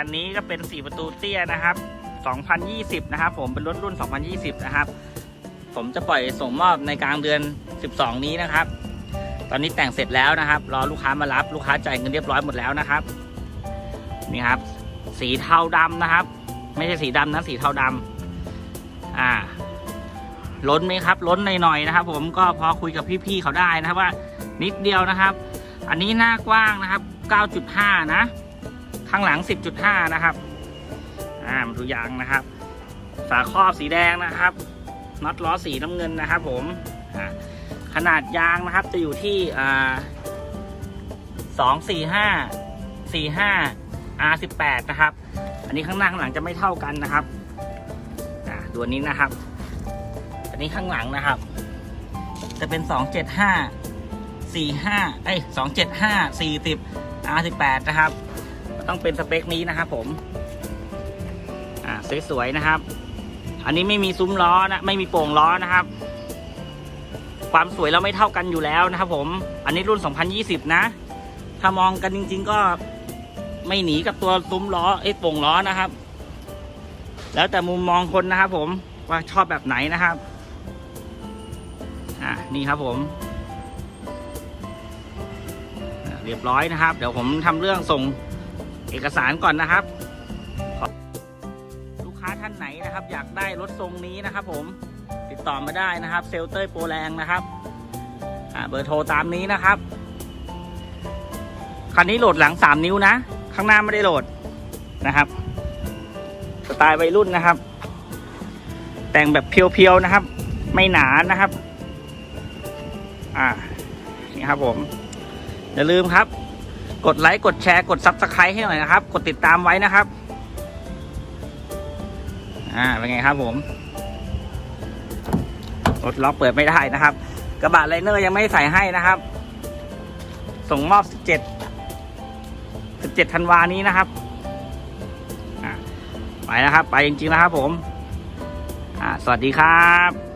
ันนี้ก็เป็น 4 ประตูเตี้ยนะครับ 2020 นะครับ ผมเป็นรถรุ่น 2020 นะครับ ผมจะปล่อยส่งมอบในกลางเดือน 12 นี้นะครับ ตอนนี้แต่งเสร็จแล้วนะครับ รอลูกค้ามารับลูกค้าจ่ายเงินเรียบร้อยหมดแล้วนะครับ นี่ครับ สีเทาดำนะครับ ไม่ใช่สีดำนะสีเทาดำอ่าล้นไหมครับ ล้นหน่อยๆนะครับ ผมก็พอคุยกับพี่ๆเขาได้นะครับว่า นิดเดียวนะครับ อันนี้หน้ากว้างนะครับ 9.5 นะ ข้างหลัง 10.5 นะครับ อ่ามาดูยางนะครับ ฝาครอบสีแดงนะครับน็อตล้อสีน้ำเงินนะครับ ผมขนาดยางนะครับจะอยู่ที่อ่าสองสี่ห้าสี่ห้า R18 นะครับ อันนี้ข้างหน้าข้างหลังจะไม่เท่ากันนะครับอ่าตัวนี้นะครับ อันนี้ข้างหลังนะครับ จะเป็น275 45เอ้ย275 40 R18 นะครับ ต้องเป็นสเปคนี้นะครับผมอ่าสวยๆนะครับ อันนี้ไม่มีซุ้มล้อนะไม่มีโป่งล้อนะครับ ความสวยเราไม่เท่ากันอยู่แล้วนะครับผมอันนี้รุ่น 2020 นะ ถ้ามองกันจริง ๆ ก็ไม่หนีกับตัวซุ้มล้อไอ้โป่งล้อนะครับ แล้วแต่มุมมองคนนะครับผมว่าชอบแบบไหนนะครับอ่านี่ครับผมเรียบร้อยนะครับ เดี๋ยวผมทำเรื่องส่ง เอกสารก่อนนะครับ ลูกค้าท่านไหนนะครับ อยากได้รถทรงนี้นะครับ ผมติดต่อมาได้นะครับ เซลเตอร์โปรแรงนะครับเบอร์โทรตามนี้นะครับคันนี้โหลดหลัง 3 นิ้วนะ ข้างหน้าไม่ได้โหลดนะครับ สไตล์วัยรุ่นนะครับ แต่งแบบเพียวๆนะครับ ไม่หนานะครับ อ่านี่ครับผม อย่าลืมครับ กดไลค์กดแชร์กดซับสไครต์ให้หน่อยนะครับ กดติดตามไว้นะครับ อ่าเป็นไงครับผมรถล็อกเปิดไม่ได้นะครับ กระบะไลเนอร์ยังไม่ใส่ให้นะครับ ส่งมอบ 17 17ธันวานี้นะครับไปนะครับ ไปจริงๆนะครับผมอ่าสวัสดีครับ